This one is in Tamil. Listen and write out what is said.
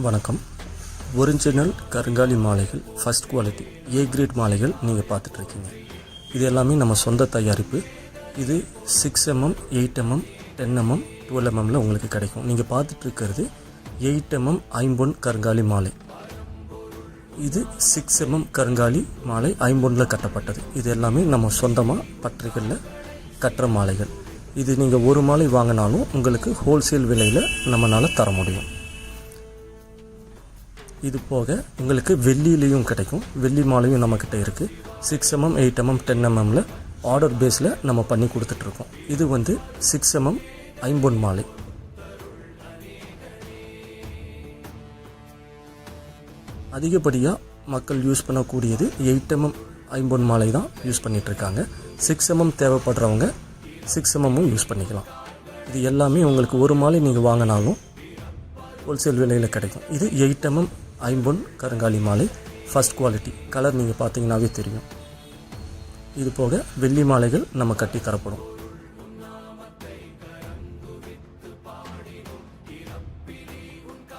வணக்கம். ஒரிஜினல் கருங்காலி மாலைகள் ஃபஸ்ட் குவாலிட்டி ஏ கிரேட் மாலைகள் நீங்கள் பார்த்துட்ருக்கீங்க. இது எல்லாமே நம்ம சொந்த தயாரிப்பு. இது six MM eight MM ten MM twelve எம்எம்மில் உங்களுக்கு கிடைக்கும். நீங்கள் பார்த்துட்ருக்கிறது எயிட் எம்எம் ஐம்பொன் கருங்காலி மாலை. இது சிக்ஸ் எம்எம் கருங்காலி மாலை ஐம்பொன்னில் கட்டப்பட்டது. இது எல்லாமே நம்ம சொந்தமாக பட்டறைகளில் கட்டுற மாலைகள். இது நீங்கள் ஒரு மாலை வாங்கினாலும் உங்களுக்கு ஹோல்சேல் விலையில் நம்மளால் தர முடியும். இது போக உங்களுக்கு வெள்ளியிலையும் கிடைக்கும். வெள்ளி மாலையும் நம்மக்கிட்ட இருக்குது six MM eight MM ten எம்எம்மில் ஆர்டர் பேஸில் நம்ம பண்ணி கொடுத்துட்ருக்கோம். இது வந்து சிக்ஸ் எம்எம் ஐம்பொன் மாலை. அதிகப்படியாக மக்கள் யூஸ் பண்ணக்கூடியது எயிட் எம்எம் ஐம்பொன் மாலை தான் யூஸ் பண்ணிகிட்ருக்காங்க சிக்ஸ் எம்எம் தேவைப்படுறவங்க சிக்ஸ் எம்எம்மும் யூஸ் பண்ணிக்கலாம். இது எல்லாமே உங்களுக்கு ஒரு மாலை நீங்கள் வாங்கினாலும் ஹோல்சேல் விலையில் கிடைக்கும். இது எயிட் எம்எம் ஐம்பொன் கருங்காலி மாலை ஃபர்ஸ்ட் குவாலிட்டி கலர் நீங்கள் பார்த்தீங்கன்னாவே தெரியும். இது போக வெள்ளி மாலைகள் நம்ம கட்டி தரப்படும்